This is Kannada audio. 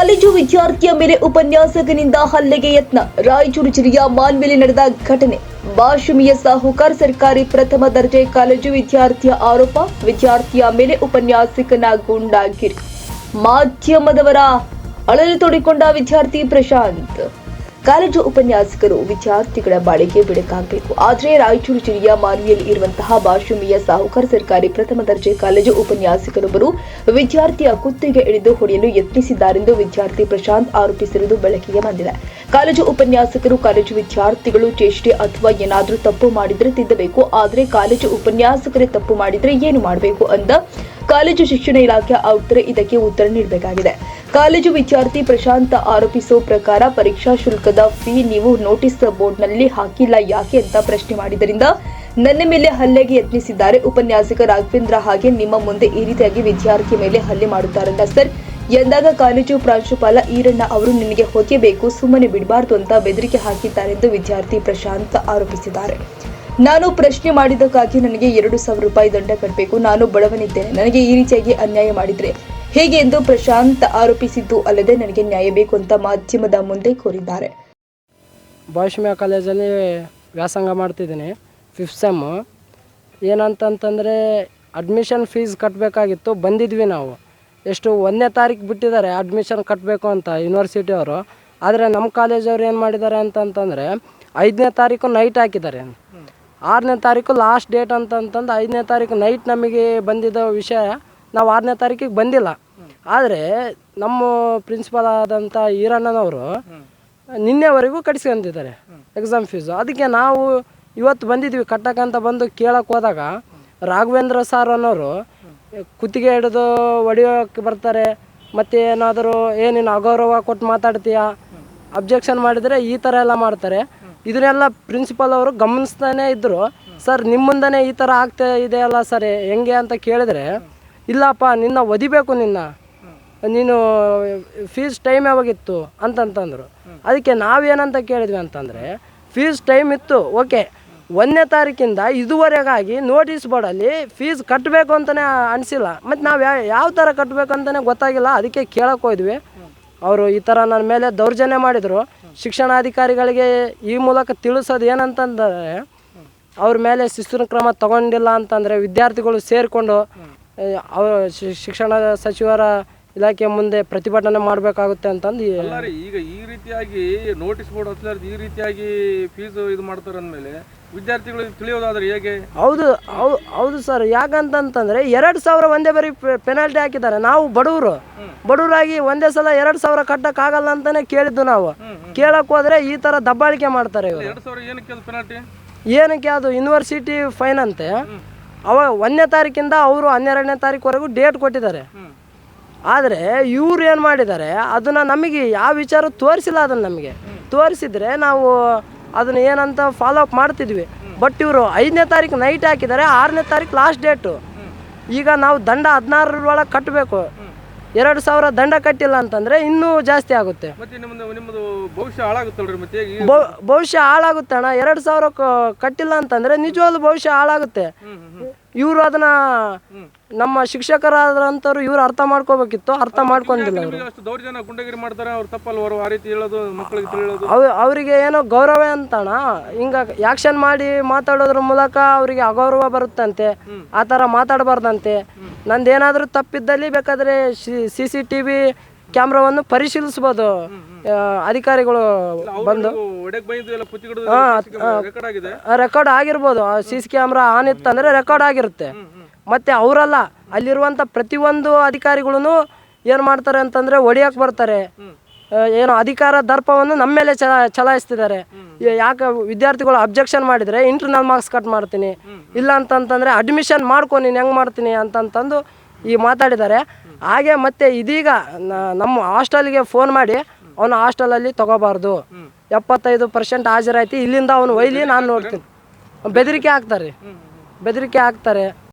ಕಾಲೇಜು ವಿದ್ಯಾರ್ಥಿಯ ಮೇಲೆ ಉಪನ್ಯಾಸಕನಿಂದ ಹಲ್ಲೆಗೆ ಯತ್ನ. ರಾಯಚೂರು ಜಿಲ್ಲೆಯ ಮಾನ್ವಿಲಿ ನಡೆದ ಘಟನೆ. ಬಾಷುಮಿಯ ಸಾಹುಕಾರ್ ಸರ್ಕಾರಿ ಪ್ರಥಮ ದರ್ಜೆ ಕಾಲೇಜು ವಿದ್ಯಾರ್ಥಿಯ ಆರೋಪ, ವಿದ್ಯಾರ್ಥಿಯ ಮೇಲೆ ಉಪನ್ಯಾಸಕನ ಗೂಂಡಾಗಿರಿ ಮಾಧ್ಯಮದವರ ಅಳಲು ತೋಡಿಕೊಂಡ ವಿದ್ಯಾರ್ಥಿ ಪ್ರಶಾಂತ್. ಕಾಲೇಜು ಉಪನ್ಯಾಸಕರು ವಿದ್ಯಾರ್ಥಿಗಳ ಬಾಳಿಗೆ ಬೆಳಕಾಗಬೇಕು. ಆದರೆ ರಾಯಚೂರು ಜಿಲ್ಲೆಯ ಮಾನ್ವಿಯಲ್ಲಿ ಇರುವಂತಹ ಬಾಷುಮಿಯ ಸಾಹುಕಾರ ಸರ್ಕಾರಿ ಪ್ರಥಮ ದರ್ಜೆ ಕಾಲೇಜು ಉಪನ್ಯಾಸಕರೊಬ್ಬರು ವಿದ್ಯಾರ್ಥಿಯ ಕುತ್ತಿಗೆ ಇಳಿದು ಹೊಡೆಯಲು ಯತ್ನಿಸಿದ್ದಾರೆಂದು ವಿದ್ಯಾರ್ಥಿ ಪ್ರಶಾಂತ್ ಆರೋಪಿಸಿರುವುದು ಬೆಳಕಿಗೆ ಬಂದಿದೆ. ಕಾಲೇಜು ಉಪನ್ಯಾಸಕರು ಕಾಲೇಜು ವಿದ್ಯಾರ್ಥಿಗಳು ಚೇಷ್ಟೆ ಅಥವಾ ಏನಾದರೂ ತಪ್ಪು ಮಾಡಿದರೆ ತಿದ್ದಬೇಕು. ಆದರೆ ಕಾಲೇಜು ಉಪನ್ಯಾಸಕರೇ ತಪ್ಪು ಮಾಡಿದರೆ ಏನು ಮಾಡಬೇಕು ಅಂತ ಕಾಲೇಜು ಶಿಕ್ಷಣ ಇಲಾಖೆ ಆಯುಕ್ತರೇ ಇದಕ್ಕೆ ಉತ್ತರ ನೀಡಬೇಕಾಗಿದೆ. ಕಾಲೇಜು ವಿದ್ಯಾರ್ಥಿ ಪ್ರಶಾಂತ್ ಆರೋಪಿಸೋ ಪ್ರಕಾರ ಪರೀಕ್ಷಾ ಶುಲ್ಕದ ಫೀ ನೀವು ನೋಟಿಸ್ ಬೋರ್ಡ್ನಲ್ಲಿ ಹಾಕಿಲ್ಲ ಯಾಕೆ ಅಂತ ಪ್ರಶ್ನೆ ಮಾಡಿದ್ದರಿಂದ ನನ್ನ ಮೇಲೆ ಹಲ್ಲೆಗೆ ಯತ್ನಿಸಿದ್ದಾರೆ ಉಪನ್ಯಾಸಕ ರಾಘವೇಂದ್ರ ಹಾಗೆ ನಿಮ್ಮ ಮುಂದೆ ಈ ರೀತಿಯಾಗಿ ವಿದ್ಯಾರ್ಥಿ ಮೇಲೆ ಹಲ್ಲೆ ಮಾಡುತ್ತಾರಲ್ಲ ಸರ್. ಎಂದಾಗ ಕಾಲೇಜು ಪ್ರಾಂಶುಪಾಲ ಈರಣ್ಣ ಅವರು ನಿನಗೆ ಹೊಗೆಬೇಕು ಸುಮ್ಮನೆ ಬಿಡಬಾರ್ದು ಅಂತ ಬೆದರಿಕೆ ಹಾಕಿದ್ದಾರೆಂದು ವಿದ್ಯಾರ್ಥಿ ಪ್ರಶಾಂತ್ ಆರೋಪಿಸಿದ್ದಾರೆ. ನಾನು ಪ್ರಶ್ನೆ ಮಾಡಿದ್ದಕ್ಕಾಗಿ ನನಗೆ ಎರಡು ಸಾವಿರ ರೂಪಾಯಿ ದಂಡ ಕಟ್ಟಬೇಕು ನಾನು ಬಡವನಿದ್ದೇನೆ, ನನಗೆ ಈ ರೀತಿಯಾಗಿ ಅನ್ಯಾಯ ಮಾಡಿದ್ರೆ ಹೇಗೆ ಎಂದು ಪ್ರಶಾಂತ್ ಆರೋಪಿಸಿದ್ದು ಅಲ್ಲದೆ ನನಗೆ ನ್ಯಾಯ ಬೇಕು ಅಂತ ಮಾಧ್ಯಮದ ಮುಂದೆ ಕೋರಿದ್ದಾರೆ. ಭಾಷ್ಮ್ಯ ಕಾಲೇಜಲ್ಲಿ ವ್ಯಾಸಂಗ ಮಾಡ್ತಿದ್ದೀನಿ ಫಿಫ್ತ್ ಸೆಮ್ಮು ಏನಂತಂತಂದರೆ ಅಡ್ಮಿಷನ್ ಫೀಸ್ ಕಟ್ಟಬೇಕಾಗಿತ್ತು ಬಂದಿದ್ವಿ ನಾವು. ಎಷ್ಟು ಒಂದನೇ ತಾರೀಕು ಬಿಟ್ಟಿದ್ದಾರೆ ಅಡ್ಮಿಷನ್ ಕಟ್ಟಬೇಕು ಅಂತ ಯೂನಿವರ್ಸಿಟಿ ಅವರು. ಆದರೆ ನಮ್ಮ ಕಾಲೇಜವ್ರು ಏನು ಮಾಡಿದ್ದಾರೆ ಅಂತಂತಂದರೆ ಐದನೇ ತಾರೀಕು ನೈಟ್ ಹಾಕಿದ್ದಾರೆ. ಆರನೇ ತಾರೀಕು ಲಾಸ್ಟ್ ಡೇಟ್ ಅಂತಂತಂದು ಐದನೇ ತಾರೀಕು ನೈಟ್ ನಮಗೆ ಬಂದಿದ್ದ ವಿಷಯ ನಾವು ಆರನೇ ತಾರೀಕಿಗೆ ಬಂದಿಲ್ಲ. ಆದರೆ ನಮ್ಮ ಪ್ರಿನ್ಸಿಪಾಲ್ ಆದಂಥ ಈರಣ್ಣನವರು ನಿನ್ನೆವರೆಗೂ ಕಟ್ಸ್ಕೊಂತಿದ್ದಾರೆ ಎಕ್ಸಾಮ್ ಫೀಸು ಅದಕ್ಕೆ ನಾವು ಇವತ್ತು ಬಂದಿದ್ವಿ. ಕಟ್ಟಕ್ಕಂತ ಬಂದು ಕೇಳಕ್ಕೆ ಹೋದಾಗ ರಾಘವೇಂದ್ರ ಸಾರ್ ಅನ್ನೋರು ಕುತ್ತಿಗೆ ಹಿಡಿದು ಹೊಡಿಯೋಕ್ಕೆ ಬರ್ತಾರೆ. ಮತ್ತು ಏನಾದರೂ ಏನೇನು ಅಗೌರವ ಕೊಟ್ಟು ಮಾತಾಡ್ತೀಯಾ? ಅಬ್ಜೆಕ್ಷನ್ ಮಾಡಿದರೆ ಈ ಥರ ಎಲ್ಲ ಮಾಡ್ತಾರೆ. ಇದನ್ನೆಲ್ಲ ಪ್ರಿನ್ಸಿಪಾಲ್ ಅವರು ಗಮನಿಸ್ತಾನೆ ಇದ್ದರು ಸರ್ ನಿಮ್ಮಿಂದನೇ ಮುಂದೆನೇ ಈ ಥರ ಆಗ್ತಾ ಇದೆಯಲ್ಲ ಸರ್ ಹೆಂಗೆ ಅಂತ ಕೇಳಿದರೆ ಇಲ್ಲಪ್ಪ, ನಿನ್ನ ಒದಿಬೇಕು ನಿನ್ನ. ನೀನು ಫೀಸ್ ಟೈಮ್ ಯಾವಾಗಿತ್ತು ಅಂತಂತಂದರು. ಅದಕ್ಕೆ ನಾವೇನಂತ ಕೇಳಿದ್ವಿ ಅಂತಂದರೆ ಫೀಸ್ ಟೈಮ್ ಇತ್ತು ಓಕೆ ಒಂದನೇ ತಾರೀಕಿಂದ ಇದುವರೆಗಾಗಿ ನೋಟಿಸ್ ಬೋರ್ಡಲ್ಲಿ ಫೀಸ್ ಕಟ್ಟಬೇಕು ಅಂತಲೇ ಅನಿಸಿಲ್ಲ. ಮತ್ತು ನಾವು ಯಾವ ಯಾವ ಥರ ಕಟ್ಟಬೇಕು ಅಂತಲೇ ಗೊತ್ತಾಗಿಲ್ಲ, ಅದಕ್ಕೆ ಕೇಳಕ್ಕೆ ಹೋದ್ವಿ. ಅವರು ಈ ಥರ ನನ್ನ ಮೇಲೆ ದೌರ್ಜನ್ಯ ಮಾಡಿದರು. ಶಿಕ್ಷಣಾಧಿಕಾರಿಗಳಿಗೆ ಈ ಮೂಲಕ ತಿಳಿಸೋದು ಏನಂತಂದರೆ, ಅವ್ರ ಮೇಲೆ ಶಿಸ್ತಿನ ಕ್ರಮ ತಗೊಂಡಿಲ್ಲ ಅಂತಂದರೆ ವಿದ್ಯಾರ್ಥಿಗಳು ಸೇರಿಕೊಂಡು ಶಿಕ್ಷಣ ಸಚಿವರ ಇಲಾಖೆ ಮುಂದೆ ಪ್ರತಿಭಟನೆ ಮಾಡಬೇಕಾಗುತ್ತೆ ಅಂತಂದು ಈಗ ಈ ರೀತಿಯಾಗಿ ನೋಟಿಸ್ ಬೋರ್ಡ್ ಹಚ್ಚಲಾರ್ದು ಈ ರೀತಿಯಾಗಿ ಫೀಸ್ ಇದು ಮಾಡ್ತಾರೆ ಅಂದಮೇಲೆ ವಿದ್ಯಾರ್ಥಿಗಳು ತಿಳಿಯೋದಾದ್ರೆ ಹೇಗೆ? ಹೌದು ಹೌದು ಸರ್ ಯಾಕಂತಂತಂದರೆ ಎರಡು ಸಾವಿರ ಒಂದೇ ಬಾರಿ ಪೆನಾಲ್ಟಿ ಹಾಕಿದ್ದಾರೆ. ನಾವು ಬಡವರು. ಬಡವರಾಗಿ ಒಂದೇ ಸಲ ಎರಡು ಸಾವಿರ ಕಟ್ಟಕ್ಕಾಗಲ್ಲ ಅಂತಾನೆ ಕೇಳಿದ್ದು ನಾವು. ಕೇಳಕ್ಕೆ ಹೋದ್ರೆ ಈ ತರ ದಬ್ಬಾಳಿಕೆ ಮಾಡ್ತಾರೆ ಇವರು. ಎರಡು ಸಾವಿರ ಏನಕ್ಕೆ ಪೆನಾಲ್ಟಿ ಏನಕ್ಕೆ ಅದು ಯೂನಿವರ್ಸಿಟಿ ಫೈನ್ ಅಂತೆ. ಅವ ಒಂದನೇ ತಾರೀಕಿಂದ ಅವರು ಹನ್ನೆರಡನೇ ತಾರೀಕುವರೆಗೂ ಡೇಟ್ ಕೊಟ್ಟಿದ್ದಾರೆ. ಆದರೆ ಇವ್ರು ಏನು ಮಾಡಿದ್ದಾರೆ ಅದನ್ನು ನಮಗೆ ಯಾವ ವಿಚಾರ ತೋರಿಸಿಲ್ಲ ಅದನ್ನು ನಮಗೆ. ತೋರಿಸಿದ್ರೆ ನಾವು ಅದನ್ನು ಏನಂತ ಫಾಲೋ ಅಪ್ ಮಾಡ್ತಿದ್ವಿ. ಬಟ್ ಇವರು ಐದನೇ ತಾರೀಕು ನೈಟ್ ಹಾಕಿದ್ದಾರೆ ಆರನೇ ತಾರೀಕು ಲಾಸ್ಟ್ ಡೇಟು ಈಗ ನಾವು ದಂಡ ಹದಿನಾರರೊಳಗೆ ಕಟ್ಟಬೇಕು ಎರಡು ಸಾವಿರ ದಂಡ ಕಟ್ಟಿಲ್ಲ ಅಂತಂದರೆ ಇನ್ನೂ ಜಾಸ್ತಿ ಆಗುತ್ತೆ. ಮತ್ತೆ ನಿಮ್ಮದು ನಿಮ್ಮದು ಭವಿಷ್ಯ ಹಾಳಾಗುತ್ತಲ್ರಿ ಮತ್ತೆ ಈ- ಭವ್- ಭವಿಷ್ಯ ಹಾಳಾಗುತ್ತೆ ಅಣ್ಣ. ಎರಡು ಸಾವಿರ ಕ- ಕಟ್ಟಿಲ್ಲ ಅಂತಂದ್ರೆ ನಿಜವಾಗ್ಲೂ ಭವಿಷ್ಯ ಹಾಳಾಗುತ್ತೆ. ಇವರು ಅದನ್ನ ನಮ್ಮ ಶಿಕ್ಷಕರಾದಂಥವ್ರು ಇವ್ರು ಅರ್ಥ ಮಾಡ್ಕೋಬೇಕಿತ್ತು ಅರ್ಥ ಮಾಡ್ಕೊಂಡಿಲ್ಲ ಅವರು ನಿಮಗೆ ಅಷ್ಟು ದೌರ್ಜನ್ಯ ಗುಂಡಗಿರಿ ಮಾಡ್ತಾರೆ? ಅವ್ರು ತಪ್ಪಲ್ವರು ಆ ರೀತಿ ಹೇಳೋದು ಮಕ್ಕಳಿಗೆ ತಿಳಿಯೋದು? ಅವ್ ಅವರಿಗೆ ಏನೋ ಗೌರವ ಅಂತಣ ಹಿಂಗ ಆಕ್ಷನ್ ಮಾಡಿ ಮಾತಾಡೋದ್ರ ಮೂಲಕ ಅವರಿಗೆ ಅಗೌರವ ಬರುತ್ತಂತೆ. ಆ ಥರ ಮಾತಾಡಬಾರ್ದಂತೆ. ನಂದೇನಾದರೂ ತಪ್ಪಿದ್ದಲ್ಲಿ ಬೇಕಾದರೆ ಸಿ ಸಿ ಟಿ ವಿ ಕ್ಯಾಮ್ರಾವನ್ನು ಪರಿಶೀಲಿಸ್ಬೋದು. ಅಧಿಕಾರಿಗಳು ಬಂದು. ರೆಕಾರ್ಡ್ ಆಗಿರ್ಬೋದು. ಸಿ ಸಿ ಕ್ಯಾಮ್ರಾ ಆನ್ ಇತ್ತಂದರೆ ರೆಕಾರ್ಡ್ ಆಗಿರುತ್ತೆ. ಮತ್ತು ಅವರಲ್ಲ ಅಲ್ಲಿರುವಂಥ ಪ್ರತಿಯೊಂದು ಅಧಿಕಾರಿಗಳು ಏನು ಮಾಡ್ತಾರೆ ಅಂತಂದರೆ ಹೊಡಿಯೋಕೆ ಬರ್ತಾರೆ. ಏನು ಅಧಿಕಾರ ದರ್ಪವನ್ನು ನಮ್ಮ ಮೇಲೆ ಚಲ ಚಲಾಯಿಸ್ತಿದ್ದಾರೆ. ಯಾಕೆ ವಿದ್ಯಾರ್ಥಿಗಳು ಅಬ್ಜೆಕ್ಷನ್ ಮಾಡಿದರೆ ಇಂಟರ್ನಲ್ ಮಾರ್ಕ್ಸ್ ಕಟ್ ಮಾಡ್ತೀನಿ. ಇಲ್ಲ ಅಂತಂತಂದರೆ ಅಡ್ಮಿಷನ್ ಮಾಡ್ಕೊ ನೀನು ಹೆಂಗೆ ಮಾಡ್ತೀನಿ ಅಂತಂತಂದು ಈ ಮಾತಾಡಿದ್ದಾರೆ. ಹಾಗೆ ಮತ್ತೆ ಇದೀಗ ನಮ್ಮ ಹಾಸ್ಟೆಲ್ಗೆ ಫೋನ್ ಮಾಡಿ ಅವನು ಹಾಸ್ಟೆಲಲ್ಲಿ ತಗೋಬಾರ್ದು. ಎಪ್ಪತ್ತೈದು ಪರ್ಸೆಂಟ್ ಹಾಜರಾಯ್ತು. ಇಲ್ಲಿಂದ ಅವನು ಒಯ್ಲಿ ನಾನು ನೋಡ್ತೀನಿ. ಬೆದರಿಕೆ ಹಾಕ್ತಾರೆ. ಬೆದರಿಕೆ ಹಾಕ್ತಾರೆ.